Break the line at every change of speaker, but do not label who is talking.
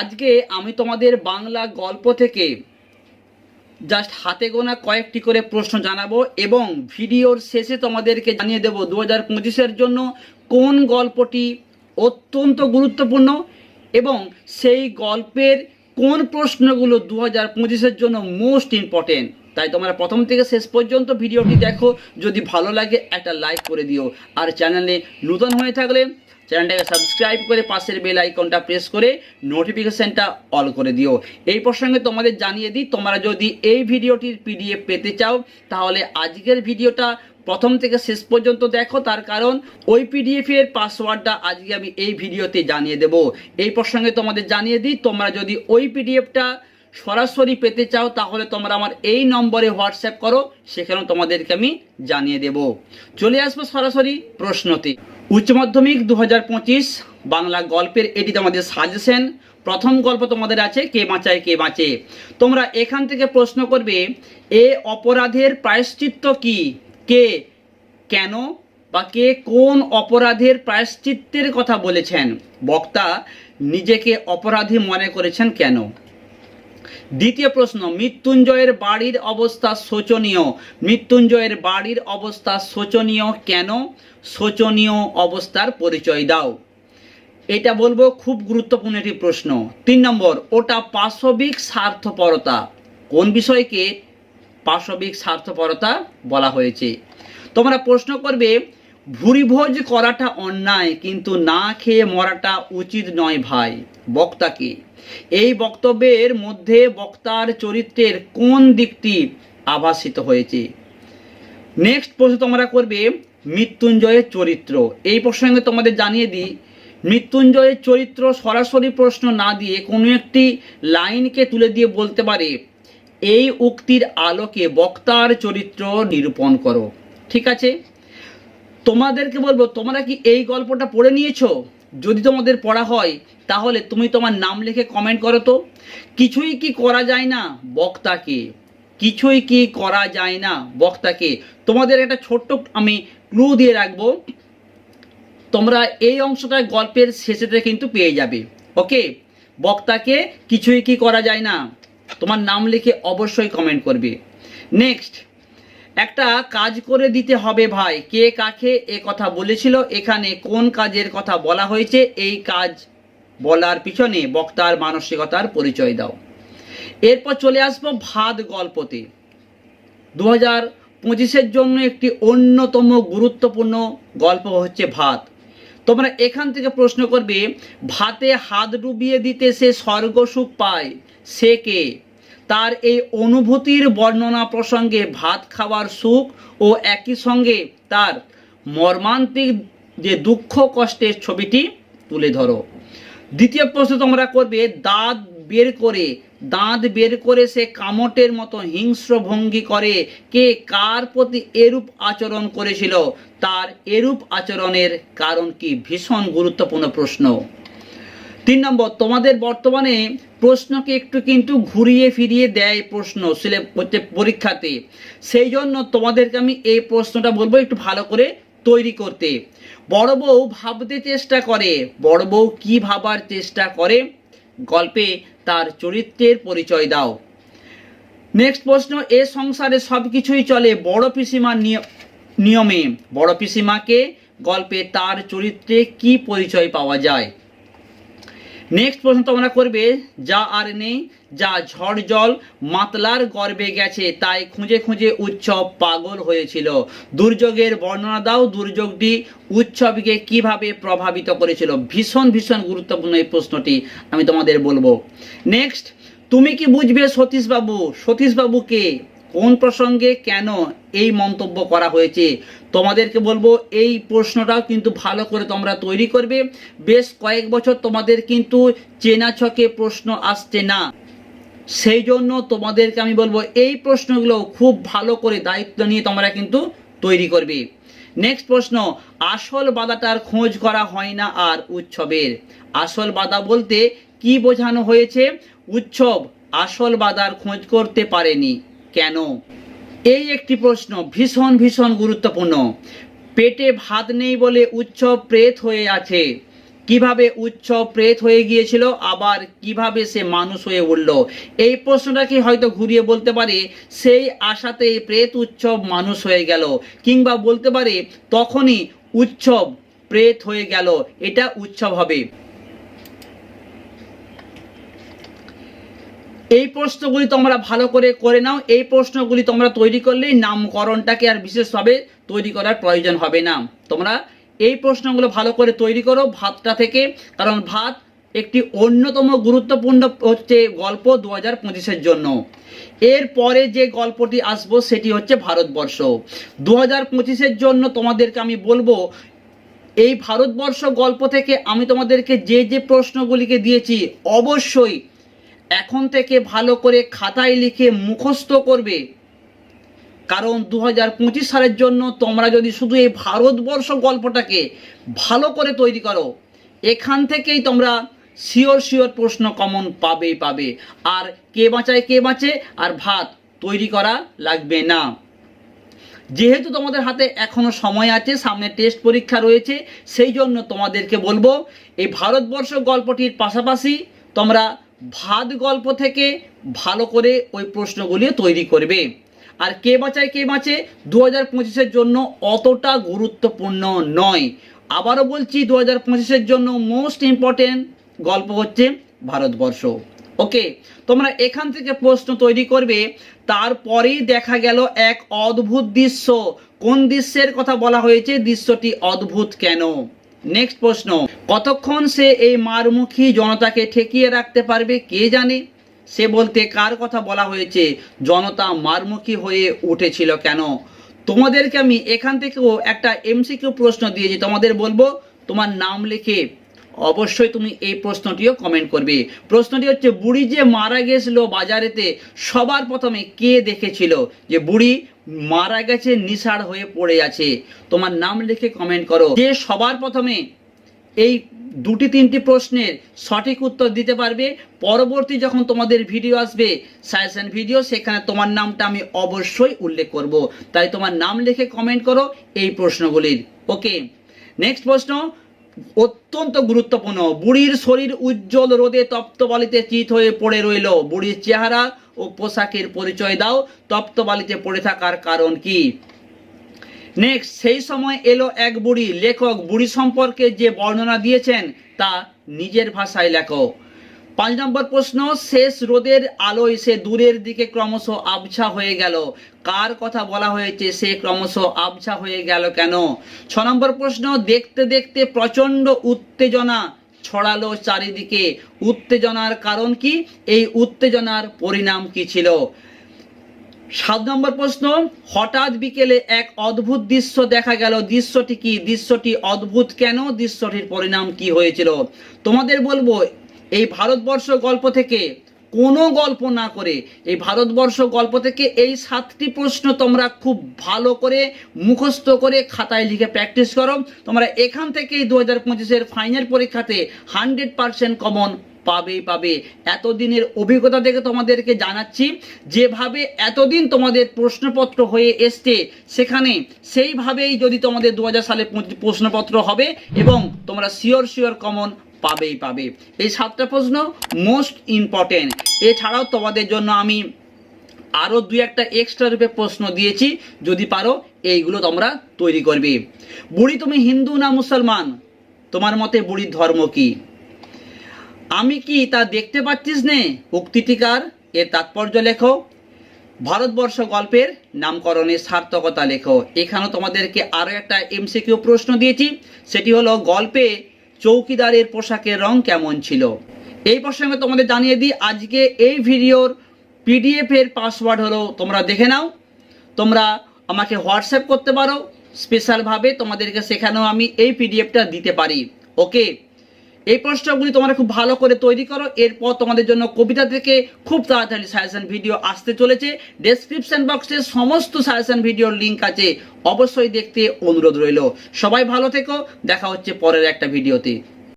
আজকে আমি তোমাদের বাংলা গল্প থেকে জাস্ট হাতে গোনা কয়েকটি করে প্রশ্ন জানাব এবং ভিডিওর শেষে তোমাদেরকে জানিয়ে দেবো দু হাজার পঁচিশের জন্য কোন গল্পটি অত্যন্ত গুরুত্বপূর্ণ এবং সেই গল্পের কোন প্রশ্নগুলো দু হাজার পঁচিশের জন্য মোস্ট ইম্পর্টেন্ট তাই তোমরা প্রথম থেকে শেষ পর্যন্ত ভিডিওটি দেখো। যদি ভালো লাগে, একটা লাইক করে দিও। আর চ্যানেলে নতুন হয়ে থাকলে চ্যানেলটাকে সাবস্ক্রাইব করে পাশের বেল আইকনটা প্রেস করে নোটিফিকেশানটা অল করে দিও। এই প্রসঙ্গে তোমাদের জানিয়ে দিই, তোমরা যদি এই ভিডিওটির পিডিএফ পেতে চাও, তাহলে আজকের ভিডিওটা প্রথম থেকে শেষ পর্যন্ত দেখো। তার কারণ, ওই পিডিএফ এর পাসওয়ার্ডটা আজকে আমি এই ভিডিওতে জানিয়ে দেব। এই প্রসঙ্গে তোমাদের জানিয়ে দিই, তোমরা যদি ওই পিডিএফটা সরাসরি পেতে চাও, তাহলে তোমরা আমার এই নম্বরে হোয়াটসঅ্যাপ করো, সেখানেও তোমাদেরকে আমি জানিয়ে দেব। চলে আসব সরাসরি প্রশ্নতে। উচ্চ মাধ্যমিক দু হাজার পঁচিশ বাংলা গল্পের এটি তোমাদের সাজেশন। প্রথম গল্প তোমাদের আছে, কে বাঁচায়, কে বাঁচে? তোমরা এখান থেকে প্রশ্ন করবে, এ অপরাধের প্রায়শ্চিত্ত কি? কে, কেন বা কে কোন অপরাধের প্রায়শ্চিত্তের কথা বলেছেন? বক্তা নিজেকে অপরাধী মনে করেছেন কেন? দ্বিতীয় প্রশ্ন, মৃত্যুঞ্জয়ের বাড়ির অবস্থা শোচনীয়। মৃত্যুঞ্জয়ের বাড়ির অবস্থা শোচনীয় কেন? শোচনীয় অবস্থার পরিচয় দাও। এটা বলব খুব গুরুত্বপূর্ণ একটি প্রশ্ন। তিন নম্বর, ওটা পাশবিক স্বার্থপরতা। কোন বিষয়কে পাশবিক স্বার্থপরতা বলা হয়েছে? তোমরা প্রশ্ন করবে, ভুরিভোজ করাটা অন্যায়, কিন্তু না খেয়ে মরাটা উচিত নয় ভাই। বক্তাকে এই বক্তব্যের মধ্যে বক্তার চরিত্রের কোন দিকটি আভাসিত হয়েছে? নেক্সট প্রশ্ন তোমরা করবে, মৃত্যুঞ্জয়ের চরিত্র। এই প্রসঙ্গে তোমাদের জানিয়ে দিই, মৃত্যুঞ্জয়ের চরিত্র সরাসরি প্রশ্ন না দিয়ে কোনো একটি লাইনকে তুলে দিয়ে বলতে পারে, এই উক্তির আলোকে বক্তার চরিত্র নিরূপণ করো। ঠিক আছে? তোমাদেরকে বলব, তোমরা কি এই গল্পটা পড়ে নিয়েছো? যদি তোমাদের পড়া হয়, তাহলে তুমি তোমার নাম লিখে কমেন্ট করো তো। কিছুই কি করা যায় না বক্তাকে? কিছুই কি করা যায় না বক্তাকে? তোমাদের একটা ছোট্ট আমি ক্লু দিয়ে রাখব। তোমরা এই অংশটা গল্পের শেষেতে কিন্তু পেয়ে যাবে। ওকে বক্তাকে কিছুই কি করা যায় না? তোমার নাম লিখে অবশ্যই কমেন্ট করবে। নেক্সট একটা কাজ করে দিতে হবে ভাই। কে কাকে এ কথা বলেছিল, এখানে কোন কাজের কথা বলা হয়েছে, এই কাজ বলার পিছনে বক্তার মানসিকতার পরিচয় দাও। এরপর চলে আসব ভাত গল্পতে। দু হাজার পঁচিশের জন্য একটি অন্যতম গুরুত্বপূর্ণ গল্প হচ্ছে ভাত। তোমরা এখান থেকে প্রশ্ন করবে, ভাতে হাত ডুবিয়ে দিতে সে স্বর্গসুখ পায়, সে কে? তার এই অনুভূতির বর্ণনা প্রসঙ্গে ভাত খাওয়ার সুখ ও একই সঙ্গে তার মর্মান্তিক যে দুঃখ কষ্টের ছবিটি তুলে ধরো। দ্বিতীয় প্রশ্ন তোমরা করবে, দাঁত বের করে, দাঁত বের করে সে কামটের মতো হিংস্র ভঙ্গি করে কে কার প্রতি এরূপ আচরণ করেছিল, তার এরূপ আচরণের কারণ কি? ভীষণ গুরুত্বপূর্ণ প্রশ্ন। তিন নম্বর, তোমাদের বর্তমানে প্রশ্নকে একটু কিন্তু ঘুরিয়ে ফিরিয়ে দেয় প্রশ্ন সিলে পরীক্ষাতে। সেই জন্য তোমাদেরকে আমি এই প্রশ্নটা বলব একটু ভালো করে তৈরি করতে। বড় বউ ভাবতে চেষ্টা করে। বড় বউ কি ভাবার চেষ্টা করে? গল্পে তার চরিত্রের পরিচয় দাও। নেক্সট প্রশ্ন, এ সংসারে সব কিছুই চলে বড় পিসিমার নিয়- নিয়মে। বড় পিসিমাকে গল্পে তার চরিত্রে কি পরিচয় পাওয়া যায়? নেক্সট প্রশ্ন তোমরা করবে, যা আর নেই, যা ঝড় জল, মাতলার গর্বে গেছে, তাই খুঁজে খুঁজে উৎসব পাগল হয়েছিল। দুর্যোগের বর্ণনা দাও, দুর্যোগটি উৎসবকে কীভাবে প্রভাবিত করেছিল? ভীষণ ভীষণ গুরুত্বপূর্ণ এই প্রশ্নটি আমি তোমাদের বলব। নেক্সট তুমি কি বুঝবে সতীশবাবু? সতীশবাবুকে কোন প্রসঙ্গে কেন এই মন্তব্য করা হয়েছে? তোমাদেরকে বলব, এই প্রশ্নটাও কিন্তু ভালো করে তোমরা তৈরি করবে। বেশ কয়েক বছর তোমাদের কিন্তু চেনা ছকে প্রশ্ন আসছে না। সেই জন্য তোমাদেরকে আমি বলব, এই প্রশ্নগুলো খুব ভালো করে দায়িত্ব নিয়ে তোমরা কিন্তু তৈরি করবে। নেক্সট প্রশ্ন, আসল বাধাটার খোঁজ করা হয় না আর উৎসবের? আসল বাধা বলতে কি বোঝানো হয়েছে? উৎসব আসল বাধার খোঁজ করতে পারেনি। কেন? এই একটি প্রশ্ন ভীষণ ভীষণ গুরুত্বপূর্ণ। পেটে ভাত নেই বলে উৎসব প্রেত হয়ে আছে। কীভাবে উচ্চ প্রেত হয়ে গিয়েছিল? আবার কীভাবে সে মানুষ হয়ে উঠল? এই প্রশ্নটাকে হয়তো ঘুরিয়ে বলতে পারে, সেই আশাতে প্রেত উৎসব মানুষ হয়ে গেল। কিংবা বলতে পারে, তখনই উৎসব প্রেত হয়ে গেল। এটা উৎসব হবে। এই প্রশ্নগুলি তোমরা ভালো করে করে নাও। এই প্রশ্নগুলি তোমরা তৈরি করলেই নামকরণটাকে আর বিশেষভাবে তৈরি করার প্রয়োজন হবে না। তোমরা এই প্রশ্নগুলো ভালো করে তৈরি করো ভাতটা থেকে, কারণ ভাত একটি অন্যতম গুরুত্বপূর্ণ হচ্ছে গল্প দু হাজার পঁচিশের জন্য। এরপরে যে গল্পটি আসব সেটি হচ্ছে ভারতবর্ষ। দু হাজার পঁচিশের জন্য তোমাদেরকে আমি বলব, এই ভারতবর্ষ গল্প থেকে আমি তোমাদেরকে যে যে প্রশ্নগুলিকে দিয়েছি, অবশ্যই এখন থেকে ভালো করে খাতায় লিখে মুখস্থ করবে। কারণ দু হাজার পঁচিশ সালের জন্য তোমরা যদি শুধু এই ভারতবর্ষ গল্পটাকে ভালো করে তৈরি করো, এখান থেকেই তোমরা শিওর শিওর প্রশ্ন কমন পাবেই পাবে। আর কে বাঁচায় কে বাঁচে, আর ভাত তৈরি করা লাগবে না। যেহেতু তোমাদের হাতে এখনও সময় আছে, সামনে টেস্ট পরীক্ষা রয়েছে, সেই জন্য তোমাদেরকে বলব, এই ভারতবর্ষ গল্পটির পাশাপাশি তোমরা ভাত গল্প থেকে ভালো করে ওই প্রশ্নগুলি তৈরি করবে। আর কে বাঁচায়, কে বাঁচে দু হাজার পঁচিশের জন্য অতটা গুরুত্বপূর্ণ নয়। আবারও বলছি দু হাজার পঁচিশের জন্য মোস্ট ইম্পর্টেন্ট গল্প হচ্ছে ভারতবর্ষ। ওকে, তোমরা এখান থেকে প্রশ্ন তৈরি করবে, তারপরেই দেখা গেল এক অদ্ভুত দৃশ্য। কোন দৃশ্যের কথা বলা হয়েছে, দৃশ্যটি অদ্ভুত কেন? নেক্সট প্রশ্ন। কতক্ষণ সে এই মারমুখী জনতাকে ঠেকিয়ে রাখতে পারবে, কে জানে? সে বলতে কার কথা বলা হয়েছে? জনতা মারমুখী হয়ে উঠেছিল কেন? তোমাদেরকে আমি এখান থেকেও একটা এমসিকিউ প্রশ্ন দিয়েছি, তোমাদের বলব তোমার নাম লিখে। অবশ্যই তুমি এই প্রশ্নটিও কমেন্ট করবে। প্রশ্নটি হচ্ছে, বুড়ি যে মারা গেছিল বাজারেতে, সবার প্রথমে কে দেখেছিল? যে বুড়ি মারা গেছে নিশার হয়ে পড়ে আছে। তোমার নাম লিখে কমেন্ট করো। যে সবার প্রথমে এই দুটি তিনটি প্রশ্নের সঠিক উত্তর দিতে পারবে। পরবর্তী যখন তোমাদের ভিডিও আসবে সাজেশন ভিডিও সেখানে তোমার নামটা আমি অবশ্যই উল্লেখ করব। তাই তোমার নাম লিখে কমেন্ট করো এই প্রশ্নগুলির। ওকে নেক্সট প্রশ্ন। অত্যন্ত গুরুত্বপূর্ণ। বুড়ির শরীর উজ্জ্বল রোদে তপ্ত বালিতে চিত হয়ে পড়ে রইল। বুড়ির চেহারা ও পোশাকের পরিচয় দাও। তপ্ত বালিতে পড়ে থাকার কারণ কি? নেক্সট সেই সময় এলো এক বুড়ি। লেখক, বুড়ি সম্পর্কে যে বর্ণনা দিয়েছেন, তা নিজের ভাষায় লেখো। পাঁচ নম্বর প্রশ্ন, শেষ রোদের আলোয় সে দূরের দিকে ক্রমশ আবছা হয়ে গেল। কার কথা বলা হয়েছে, সে ক্রমশ আবছা হয়ে গেল কেন? ছ নম্বর প্রশ্ন, দেখতে দেখতে প্রচণ্ড উত্তেজনা ছড়ালো চারিদিকে। উত্তেজনার কারণ কি? এই উত্তেজনার পরিণাম কি ছিল? সাত নম্বর প্রশ্ন, হঠাৎ বিকেলে এক অদ্ভুত দৃশ্য দেখা গেল। দৃশ্যটি কি? দৃশ্যটি অদ্ভুত কেন? দৃশ্যটির পরিণাম কি হয়েছিল? তোমাদের বলব, এই ভারতবর্ষ গল্প থেকে কোনো গল্প না করে, এই ভারতবর্ষ গল্প থেকে এই সাতটি প্রশ্ন তোমরা খুব ভালো করে মুখস্থ করে খাতায় লিখে প্র্যাকটিস করো। তোমরা এখান থেকেই দু হাজার পঁচিশের ফাইনাল পরীক্ষাতে হান্ড্রেড পারসেন্ট কমন পাবেই পাবে। এতদিনের অভিজ্ঞতা থেকে তোমাদেরকে জানাচ্ছি, যেভাবে এতদিন তোমাদের প্রশ্নপত্র হয়ে এসছে, সেখানে সেইভাবেই যদি তোমাদের দু হাজার সালে প্রশ্নপত্র হবে এবং তোমরা শিওর শিওর কমন পাবেই, পাবে। এই সাতটা প্রশ্ন মোস্ট ইম্পর্টেন্ট এছাড়াও তোমাদের জন্য আমি আরও দুই একটা এক্সট্রা রূপে প্রশ্ন দিয়েছি, যদি পারো এইগুলো তোমরা তৈরি করবে। বুড়ি তুমি হিন্দু না মুসলমান? তোমার মতে বুড়ির ধর্ম কি? আমি কি তা দেখতে পাচ্ছিস নে উক্তিটিকার এর তাৎপর্য লেখো? ভারতবর্ষ গল্পের নামকরণের সার্থকতা লেখো। এখানেও তোমাদেরকে আরও একটা এমসিকিউ প্রশ্ন দিয়েছি, সেটি হলো গল্পে চৌকিদারের পোশাকের রং কেমন ছিল? এই প্রসঙ্গে তোমাদের জানিয়ে দিই, আজকে এই ভিডিওর পিডিএফ এর পাসওয়ার্ড হলো, তোমরা দেখে নাও। তোমরা আমাকে হোয়াটসঅ্যাপ করতে পারো। স্পেশালভাবে তোমাদেরকে সেখানেও আমি এই পিডিএফটা দিতে পারি। ওকে? এই প্রশ্নগুলি তোমরা খুব ভালো করে তৈরি করো। এরপর তোমাদের জন্য কবিতা থেকে খুব তাড়াতাড়ি সাজেশন ভিডিও আসতে চলেছে। ডেসক্রিপশন বক্সে সমস্ত সাজেশন ভিডিওর লিঙ্ক আছে। অবশ্যই দেখতে অনুরোধ রইল। সবাই ভালো থেকো। দেখা হচ্ছে পরের একটা ভিডিওতে